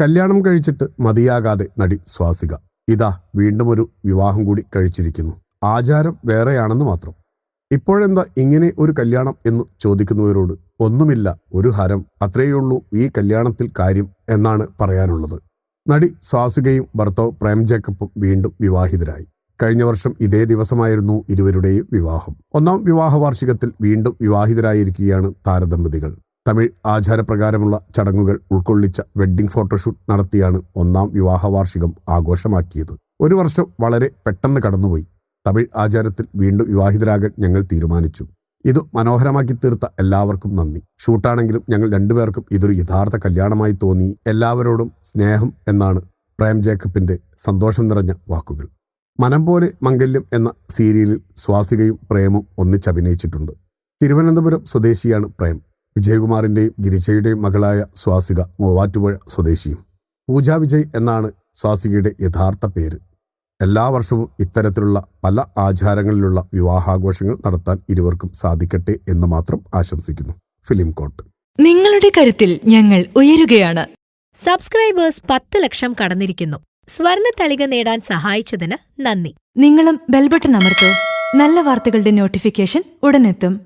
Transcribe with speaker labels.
Speaker 1: കല്യാണം കഴിച്ചിട്ട് മതിയാകാതെ നടി സ്വാസിക. ഇതാ വീണ്ടും ഒരു വിവാഹം കൂടി കഴിച്ചിരിക്കുന്നു. ആചാരം വേറെയാണെന്ന് മാത്രം. ഇപ്പോഴെന്താ ഇങ്ങനെ ഒരു കല്യാണം എന്ന് ചോദിക്കുന്നവരോട് ഒന്നുമില്ല ഒരു ഹരം അത്രയുള്ളൂ ഈ കല്യാണത്തിൽ കാര്യം എന്നാണ് പറയാനുള്ളത്. നടി സ്വാസികയും ഭർത്താവ് പ്രേം ജേക്കബും വീണ്ടും വിവാഹിതരായി. കഴിഞ്ഞ വർഷം ഇതേ ദിവസമായിരുന്നു ഇരുവരുടെയും വിവാഹം. ഒന്നാം വിവാഹ വാർഷികത്തിൽ വീണ്ടും വിവാഹിതരായിരിക്കുകയാണ് താരദമ്പതികൾ. തമിഴ് ആചാരപ്രകാരമുള്ള ചടങ്ങുകൾ ഉൾക്കൊള്ളിച്ച വെഡ്ഡിംഗ് ഫോട്ടോഷൂട്ട് നടത്തിയാണ് ഒന്നാം വിവാഹ വാർഷികം ആഘോഷമാക്കിയത്. ഒരു വർഷം വളരെ പെട്ടെന്ന് കടന്നുപോയി. തമിഴ് ആചാരത്തിൽ വീണ്ടും വിവാഹിതരാകാൻ ഞങ്ങൾ തീരുമാനിച്ചു. ഇത് മനോഹരമാക്കി തീർത്ത എല്ലാവർക്കും നന്ദി. ഷൂട്ടാണെങ്കിലും ഞങ്ങൾ രണ്ടുപേർക്കും ഇതൊരു യഥാർത്ഥ കല്യാണമായി തോന്നി. എല്ലാവരോടും സ്നേഹം എന്നാണ് പ്രേം ജേക്കബിന്റെ സന്തോഷം നിറഞ്ഞ വാക്കുകൾ. മനം പോലെ മംഗല്യം എന്ന സീരിയലിൽ സ്വാസികയും പ്രേമും ഒന്നിച്ചഭിനയിച്ചിട്ടുണ്ട്. തിരുവനന്തപുരം സ്വദേശിയാണ് പ്രേം. വിജയകുമാറിന്റെയും ഗിരിജയുടെയും മകളായ സ്വാസിക മൂവാറ്റുപുഴ സ്വദേശിയും. പൂജ വിജയ് എന്നാണ് സ്വാസികയുടെ യഥാർത്ഥ പേര്. എല്ലാ വർഷവും ഇത്തരത്തിലുള്ള പല ആചാരങ്ങളിലുള്ള വിവാഹാഘോഷങ്ങൾ നടത്താൻ ഇരുവർക്കും സാധിക്കട്ടെ എന്ന് മാത്രം ആശംസിക്കുന്നു. ഫിലിം കോട്ട്.
Speaker 2: നിങ്ങളുടെ കരുത്തിൽ ഞങ്ങൾ ഉയരുകയാണ്.
Speaker 3: സബ്സ്ക്രൈബേഴ്സ് പത്ത് ലക്ഷം കടന്നിരിക്കുന്നു. സ്വർണ തളിക നേടാൻ സഹായിച്ചതിന് നന്ദി.
Speaker 2: നിങ്ങളും ബെൽബട്ടൺ അമർത്തോ. നല്ല വാർത്തകളുടെ നോട്ടിഫിക്കേഷൻ ഉടനെത്തും.